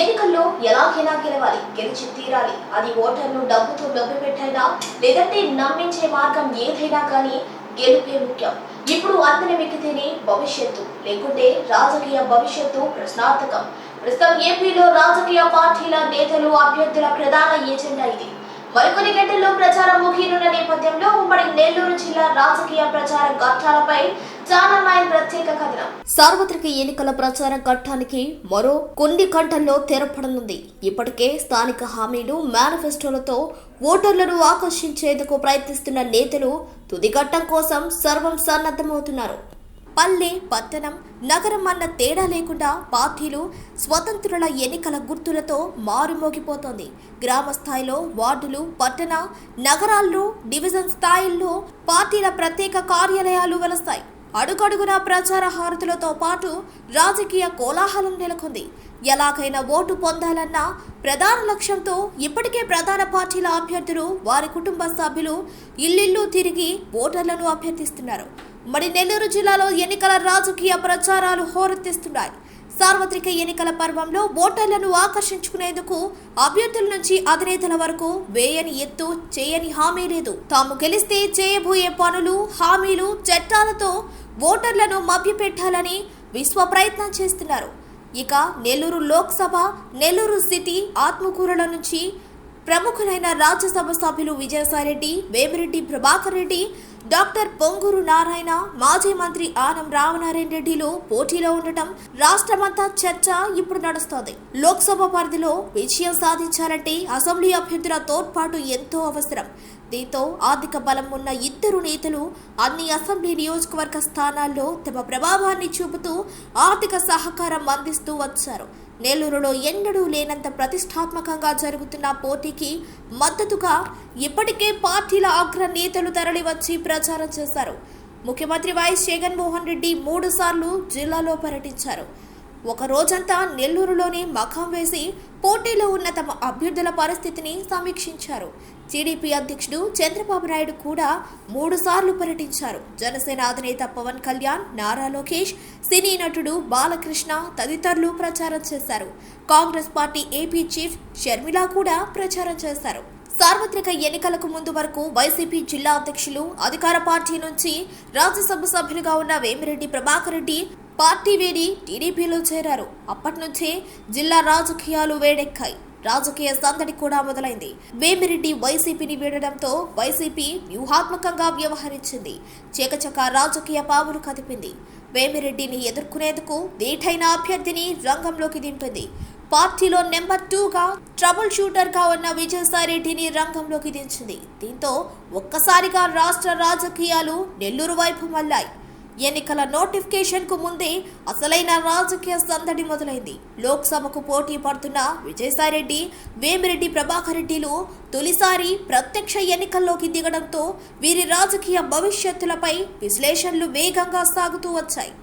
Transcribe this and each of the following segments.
ఎన్నికల్లో ఎలాగైనా గెలవాలి గెలిచి తీరాలి. అది ఓటర్లు డబ్బుతో పెట్టైనా లేదంటే నమ్మించే మార్గం ఏదైనా కానీ గెలుపే ముఖ్యం. ఇప్పుడు అందరం ఎక్కితేనే భవిష్యత్తు లేకుంటే రాజకీయ భవిష్యత్తు ప్రశ్నార్థకం. ప్రస్తుతం ఏపీలో రాజకీయ పార్టీల నేతలు అభ్యర్థుల ప్రధాన ఏజెండా ఇది. మరికొన్ని గంటల్లో ప్రచారం ముగియనున్న నేపథ్యంలో ఉమ్మడి నెల్లూరు జిల్లా రాజకీయ ప్రచార ఘట్టాలపై ప్రత్యేక సార్వత్రిక ఎన్నికల ప్రచార ఘట్టానికి మరో కొన్ని గంటల్లో తెరపడనుంది. ఇప్పటికే స్థానిక హామీలు మేనిఫెస్టోలతో ఓటర్లను ఆకర్షించేందుకు ప్రయత్నిస్తున్న నేతలు తుదిఘట్టం కోసం సర్వం సన్నద్ధమవుతున్నారు. పల్లె పట్టణం నగరం అన్న తేడా లేకుండా పార్టీలు స్వతంత్రుల ఎన్నికల గుర్తులతో మారుమోగిపోతోంది. గ్రామ స్థాయిలో వార్డులు పట్టణ నగరాల్లో డివిజన్ స్థాయిల్లో పార్టీల ప్రత్యేక కార్యాలయాలు వెలుస్తాయి. అడుగడుగున ప్రచార హారతులతో పాటు రాజకీయ కోలాహలం నెలకొంది. ఎలాగైనా ఓటు పొందాలన్న ప్రధాన లక్ష్యంతో ఇప్పటికే ప్రధాన పార్టీల అభ్యర్థులు వారి కుటుంబ సభ్యులు ఇల్లిల్లు తిరిగి ఓటర్లను అభ్యర్థిస్తున్నారు. మరి నెల్లూరు జిల్లాలో ఎన్నికల రాజకీయ ప్రచారాలు హోరెత్తిస్తున్నాయి. సార్వత్రిక ఎన్నికల పర్వంలో ఓటర్లను ఆకర్షించుకునేందుకు అభ్యర్థుల నుంచి అధినేతల వరకు వేయని ఎత్తు చేయని హామీ లేదు. తాము గెలిస్తే చేయబోయే పనులు హామీలు చట్టాలతో ఓటర్లను మభ్యపెట్టాలని విశ్వ ప్రయత్నం చేస్తున్నారు. ఇక నెల్లూరు లోక్సభ నెల్లూరు సిటీ ఆత్మకూరుల నుంచి ప్రముఖులైన రాజ్యసభ సభ్యులు విజయసాయిరెడ్డి వేమిరెడ్డి ప్రభాకర్ రెడ్డి డాక్టర్ పొంగూరు నారాయణ మాజీ మంత్రి ఆనం రామనారాయణ రెడ్డిలో పోటీలో ఉండటం రాష్ట్రమంతా చర్చ ఇప్పుడు నడుస్తోంది. లోక్సభ పరిధిలో విజయం సాధించాలంటే అసెంబ్లీ అభ్యర్థుల తోడ్పాటు ఎంతో అవసరం. దీంతో ఆర్థిక బలం ఉన్న ఇద్దరు నేతలు అన్ని అసెంబ్లీ నియోజకవర్గ స్థానాల్లో తమ ప్రభావాన్ని చూపుతూ ఆర్థిక సహకారం అందిస్తూ వచ్చారు. నెల్లూరులో ఎన్నడూ లేనంత ప్రతిష్టాత్మకంగా జరుగుతున్న పోటీకి మద్దతుగా ఇప్పటికే పార్టీల అగ్ర నేతలు తరలివచ్చి ప్రచారం చేశారు. ముఖ్యమంత్రి వైఎస్ జగన్మోహన్ రెడ్డి మూడు సార్లు జిల్లాలో పర్యటించారు. ఒక రోజంతా నెల్లూరులోనే మఖం వేసి పోటీలో ఉన్న తమ అభ్యర్థుల పరిస్థితిని సమీక్షించారు. టీడీపీ అధ్యక్షుడు చంద్రబాబు నాయుడు కూడా మూడు సార్లు పర్యటించారు. జనసేన అధినేత పవన్ కళ్యాణ్ నారా లోకేష్ సినీ నటుడు బాలకృష్ణ తదితరులు ప్రచారం చేశారు. Congress party AP chief Sharmila కూడా ప్రచారం చేశారు. సార్వత్రిక ఎన్నికలకు ముందు వరకు వైసీపీ జిల్లా అధ్యక్షులు అధికార పార్టీ నుంచి రాజ్యసభ సభ్యులుగా ఉన్న వేమిరెడ్డి ప్రభాకర్ రెడ్డి పార్టీ వేడి టీడీపీలో చేరారు. అప్పటి నుంచే జిల్లా రాజకీయాలు వేడెక్కాయి. రాజకీయ సందడి కూడా మొదలైంది. వేమిరెడ్డి వైసీపీని వీడడంతో వైసీపీ వ్యూహాత్మకంగా వ్యవహరించింది. చేకచక రాజకీయ పావులు కదిపింది. వేమిరెడ్డిని ఎదుర్కొనేందుకు దీటైన అభ్యర్థిని రంగంలోకి దింపింది. పార్టీలో నెంబర్ టూగా ట్రబుల్ షూటర్గా ఉన్న విజయసాయిరెడ్డిని రంగంలోకి దించింది. దీంతో ఒక్కసారిగా రాష్ట్ర రాజకీయాలు నెల్లూరు వైపు మళ్ళాయి. ఎన్నికల నోటిఫికేషన్కు ముందే అసలైన రాజకీయ సందడి మొదలైంది. లోక్సభకు పోటీ పడుతున్న విజయసాయిరెడ్డి వేమిరెడ్డి ప్రభాకర్ రెడ్డిలు తొలిసారి ప్రత్యక్ష ఎన్నికల్లోకి దిగడంతో వీరి రాజకీయ భవిష్యత్తులపై విశ్లేషణలు వేగంగా సాగుతూ వచ్చాయి.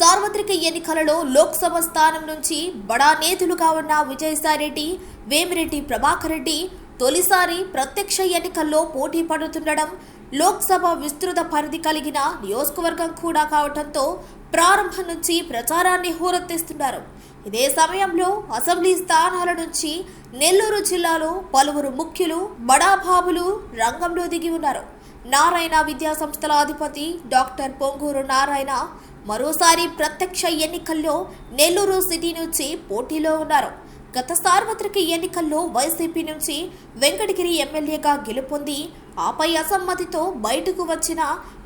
సార్వత్రిక ఎన్నికలలో లోక్సభ స్థానం నుంచి బడా నేతలుగా ఉన్న విజయసాయిరెడ్డి వేమిరెడ్డి ప్రభాకర్ రెడ్డి తొలిసారి ప్రత్యక్ష ఎన్నికల్లో పోటీ పడుతుండడం లోక్సభ విస్తృత పరిధి కలిగిన నియోజకవర్గం కూడా కావడంతో ప్రారంభం నుంచి ప్రచారాన్ని హోరెత్తిస్తున్నారు. ఇదే సమయంలో అసెంబ్లీ స్థానాల నుంచి నెల్లూరు జిల్లాలో పలువురు ముఖ్యులు బడాబాబులు రంగంలో దిగి ఉన్నారు. నారాయణ విద్యా సంస్థల అధిపతి డాక్టర్ పొంగూరు నారాయణ మరోసారి ప్రత్యక్ష ఎన్నికల్లో నెల్లూరు సిటీ నుంచి పోటీలో ఉన్నారు. గత సార్వత్రిక ఎన్నికల్లో వైసీపీ నుంచి వెంకటగిరి ఎమ్మెల్యేగా గెలుపొంది. ఆపై అసమ్మతితో బయటకు వచ్చిన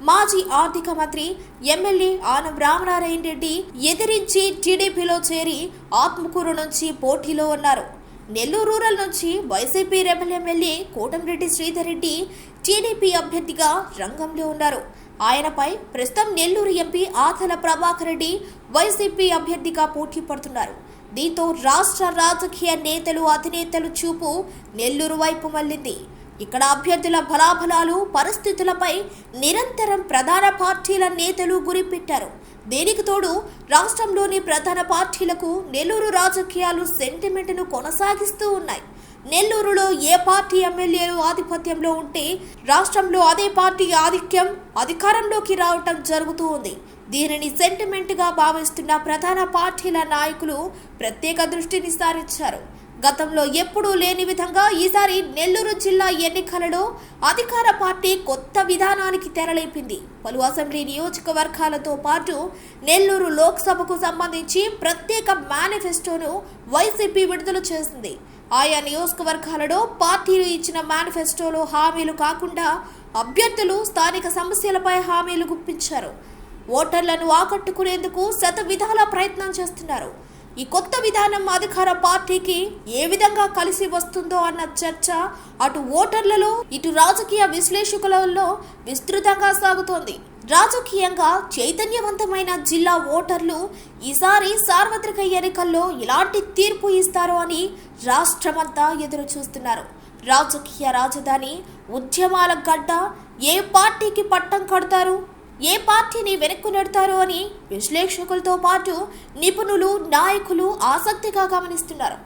మాజీ ఆర్థిక మంత్రి ఎమ్మెల్యే ఆనం రామనారాయణ రెడ్డి ఎదిరించి టీడీపీలో చేరి ఆత్మకూరు నుంచి పోటీలో ఉన్నారు. నెల్లూరు రూరల్ నుంచి YCP rebel MLA Kotamreddy Sridhar Reddy TDP అభ్యర్థిగా రంగంలో ఉన్నారు. ఆయనపై ప్రస్తుతం నెల్లూరు ఎంపీ ఆథల ప్రభాకర్ రెడ్డి వైసీపీ అభ్యర్థిగా పోటీ పడుతున్నారు. దీంతో రాష్ట్ర రాజకీయ నేతలు అధినేతలు చూపు నెల్లూరు వైపు మళ్ళింది. ఇక్కడ అభ్యర్థుల బలాబలాలు పరిస్థితులపై నిరంతరం ప్రధాన పార్టీల నేతలు గురిపెట్టారు. దీనికి తోడు? రాష్ట్రంలోని ప్రధాన పార్టీలకు నెల్లూరు రాజకీయాలు సెంటిమెంట్ను కొనసాగిస్తూ ఉన్నాయి. నెల్లూరులో ఏ పార్టీ ఎమ్మెల్యేలు ఆధిపత్యంలో ఉంటే రాష్ట్రంలో అదే పార్టీ ఆధిక్యం అధికారంలోకి రావటం జరుగుతూ ఉంది. దీనిని సెంటిమెంట్గా భావిస్తున్న ప్రధాన పార్టీల నాయకులు ప్రత్యేక దృష్టిని సారించారు. గతంలో ఎప్పుడూ లేని విధంగా ఈసారి నెల్లూరు జిల్లా ఎన్నికలలో అధికార పార్టీ కొత్త విధానానికి తెరలేపింది. పలు అసెంబ్లీ నియోజకవర్గాలతో పాటు నెల్లూరు లోక్సభకు సంబంధించి ప్రత్యేక మేనిఫెస్టోను వైసీపీ విడుదల చేసింది. ఆయా నియోజకవర్గాలలో పార్టీలు ఇచ్చిన మేనిఫెస్టోలో హామీలు కాకుండా అభ్యర్థులు స్థానిక సమస్యలపై హామీలు గుప్పించారు. ఓటర్లను ఆకట్టుకునేందుకు శత విధాల ప్రయత్నం చేస్తున్నారు. ఈ కొత్త విధానం అధికార పార్టీకి ఏ విధంగా కలిసి వస్తుందో అన్న చర్చ అటు ఓటర్లలో ఇటు రాజకీయ విశ్లేషకులలో విస్తృతంగా సాగుతోంది. రాజకీయంగా చైతన్యవంతమైన జిల్లా ఓటర్లు ఈసారి సార్వత్రిక ఎన్నికల్లో ఎలాంటి తీర్పు ఇస్తారో అని రాష్ట్రమంతా ఎదురు చూస్తున్నారు రాజకీయ రాజధాని ఉద్యమాల గడ్డ ఏ పార్టీకి పట్టం కడతారు? ఏ పార్టీని వెనక్కు నెడతారు అని విశ్లేషకులతో పాటు నిపుణులు నాయకులు ఆసక్తిగా గమనిస్తున్నారు.